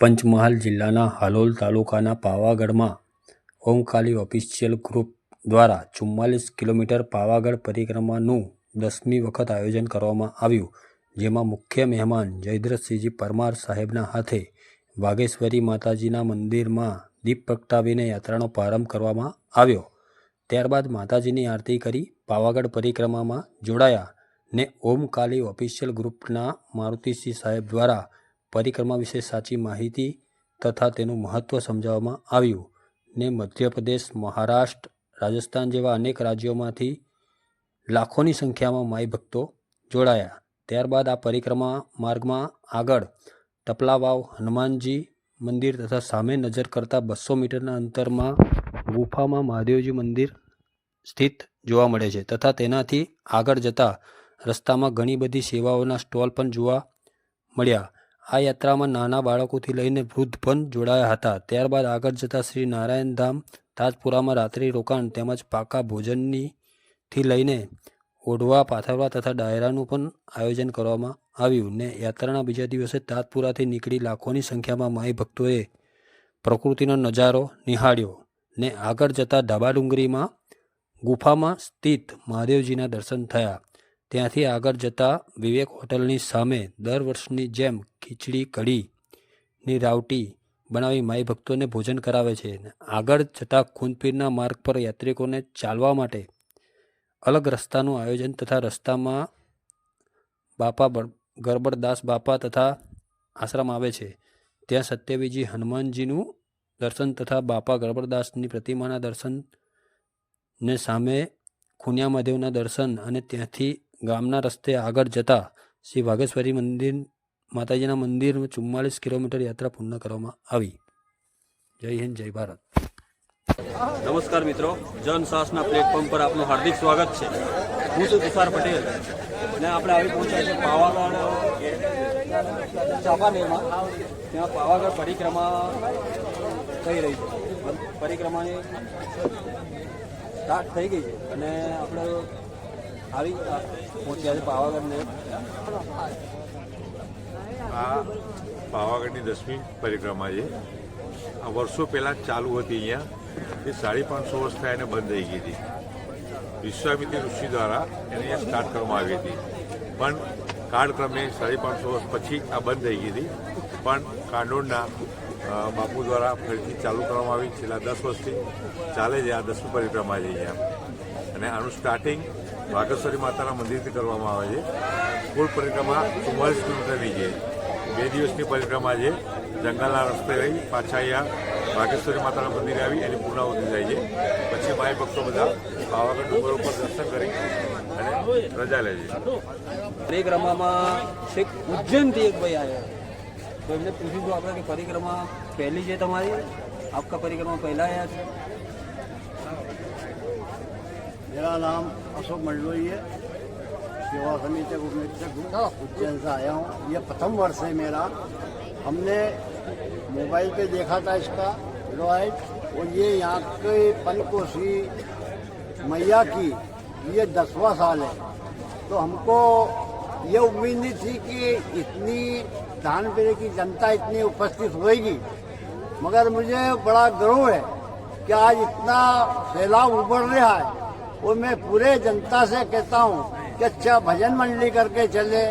પંચમહાલ જિલ્લાના હાલોલ તાલુકાના પાવાગઢમાં ઓમકાલી official group દ્વારા ચુમ્માલીસ કિલોમીટર પાવાગઢ પરિક્રમાનું દસમી વખત આયોજન કરવામાં આવ્યું, જેમાં મુખ્ય મહેમાન જયદ્રથસિંહજી પરમાર સાહેબના હાથે વાઘેશ્વરી માતાજીના મંદિરમાં દીપ પ્રગટાવીને યાત્રાનો પ્રારંભ કરવામાં આવ્યો. ત્યારબાદ માતાજીની આરતી કરી પાવાગઢ પરિક્રમામાં જોડાયા ને ઓમકાલી ઓફિશિયલ ગ્રુપના મારુતિસિંહ સાહેબ દ્વારા પરિક્રમા વિશે સાચી માહિતી તથા તેનું મહત્ત્વ સમજાવવામાં આવ્યું ને મધ્યપ્રદેશ, મહારાષ્ટ્ર, રાજસ્થાન જેવા અનેક રાજ્યોમાંથી લાખોની સંખ્યામાં માઈ ભક્તો જોડાયા. ત્યારબાદ આ પરિક્રમા માર્ગમાં આગળ ટપલાવાવ, હનુમાનજી મંદિર તથા સામે નજર કરતા બસો મીટરના અંતરમાં ગુફામાં મહાદેવજી મંદિર સ્થિત જોવા મળે છે તથા તેનાથી આગળ જતા રસ્તામાં ઘણી બધી સેવાઓના સ્ટોલ પણ જોવા મળ્યા. આ યાત્રામાં નાના બાળકોથી લઈને વૃદ્ધ પણ જોડાયા હતા. ત્યારબાદ આગળ જતા શ્રી નારાયણ ધામ, તાજપુરામાં રાત્રિ રોકાણ તેમજ પાકા ભોજનની થી લઈને ઓઢવા, પાથરવા તથા ડાયરાનું પણ આયોજન કરવામાં આવ્યું ને યાત્રાના બીજા દિવસે તાજપુરાથી નીકળી લાખોની સંખ્યામાં માઈ ભક્તોએ પ્રકૃતિનો નજારો નિહાળ્યો ને આગળ જતા ધાબા ડુંગરીમાં ગુફામાં સ્થિત મહાદેવજીના દર્શન થયા. ત્યાંથી આગળ જતા વિવેક હોટલની સામે દર વર્ષની જેમ ખીચડી કઢીની રાવટી બનાવી માઈ ભક્તોને ભોજન કરાવે છે. આગળ જતા ખૂનપીરના માર્ગ પર યાત્રિકોને ચાલવા માટે અલગ રસ્તાનું આયોજન તથા રસ્તામાં બાપા ગરબડદાસ બાપા તથા આશ્રમ આવે છે. ત્યાં સત્યવીજી હનુમાનજીનું દર્શન તથા બાપા ગરબડદાસની પ્રતિમાના દર્શન ને સામે ખુનિયા મહાદેવના દર્શન અને ત્યાંથી ગામના રસ્તે આગળ જતા શ્રી વાઘેશ્વરી મંદિર માતાજીના મંદિરમાં ચુમ્માલીસ કિલોમીટર યાત્રા પૂર્ણ કરવામાં આવી. જય હિન્દ, જય ભારત. નમસ્કાર મિત્રો જનસાસના પ્લેટફોર્મ પર આપનું હાર્દિક સ્વાગત છે. હું છું તુષાર પટેલ અને આપણે આવી પહોંચ્યા છે પાવાગઢ ચાંપાનેરમાં. ત્યાં પાવાગઢ પરિક્રમા થઈ રહી છે. પરિક્રમાની સ્ટાર્ટ થઈ ગઈ છે અને આપણે આવી પહોંચ્યા છે પાવાગઢને. પાવાગઢની દસમી પરિક્રમા છે. આ વર્ષો પહેલાં ચાલુ હતી અહીંયા. એ સાડી પાંચસો વર્ષ થયા એને બંધ થઈ ગઈ હતી. વિશ્વામિત્રી ઋષિ દ્વારા એને અહીંયા સ્ટાર્ટ કરવામાં આવી હતી. પણ કાળક્રમે સાડી પાંચસો વર્ષ પછી આ બંધ થઈ ગઈ હતી. પણ કાંડોળના બાપુ દ્વારા ફરીથી ચાલુ કરવામાં આવી. છેલ્લા દસ વર્ષથી ચાલે છે આ દસમી પરિક્રમા છે અહીંયા. અને આનું સ્ટાર્ટિંગ વાઘેશ્વરી માતાના મંદિરથી કરવામાં આવે છે. કુલ પરિક્રમા ચુમ્માલીસ કિલોમીટરની છે. બે દિવસની પરિક્રમા છે જંગલના રસ્તે રહી પાછા અહીંયા વાઘેશ્વરી માતાના મંદિરે આવી એની પૂર્ણાવૃત્તિ થાય છે પછી માય ભક્તો બધા પાવાગઢ ડુંગર ઉપર દર્શન કરી અને રજા લે છે પરિક્રમામાં છેક ઉજ્જૈનથી એક ભાઈ આવ્યા તો એમને પૂછ્યું આપણે કે પરિક્રમા પહેલી છે તમારી આપકા પરિક્રમા પહેલા આયા છે मेरा नाम अशोक मंडलोई है सेवा समिति उज्जैन से आया हूँ ये प्रथम वर्ष है मेरा हमने मोबाइल पे देखा था इसका एडवाइट और ये यहाँ के पंचकोशी मैया की, ये दसवा साल है। तो हमको ये उम्मीद नहीं थी कि इतनी धान धानपेरे की जनता इतनी उपस्थित होएगी, मगर मुझे बड़ा गर्व है कि आज इतना फैलाव उबड़ रहा है, और मैं पूरे जनता से कहता हूँ कि अच्छा भजन मंडली करके चले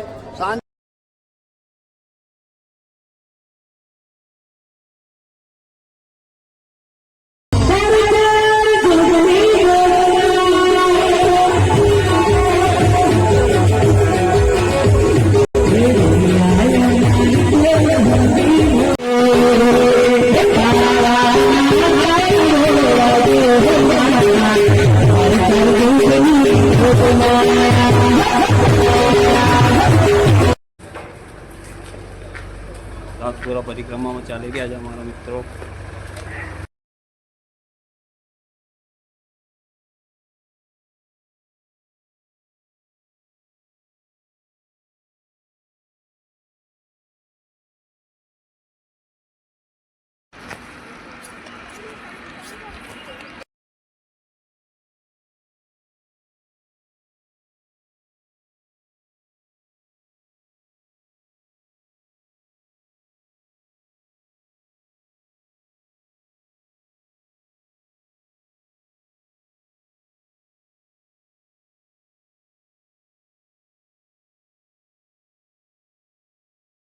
शांति પરિક્રમામાં ચાલી ગયા છે અમારા મિત્રો.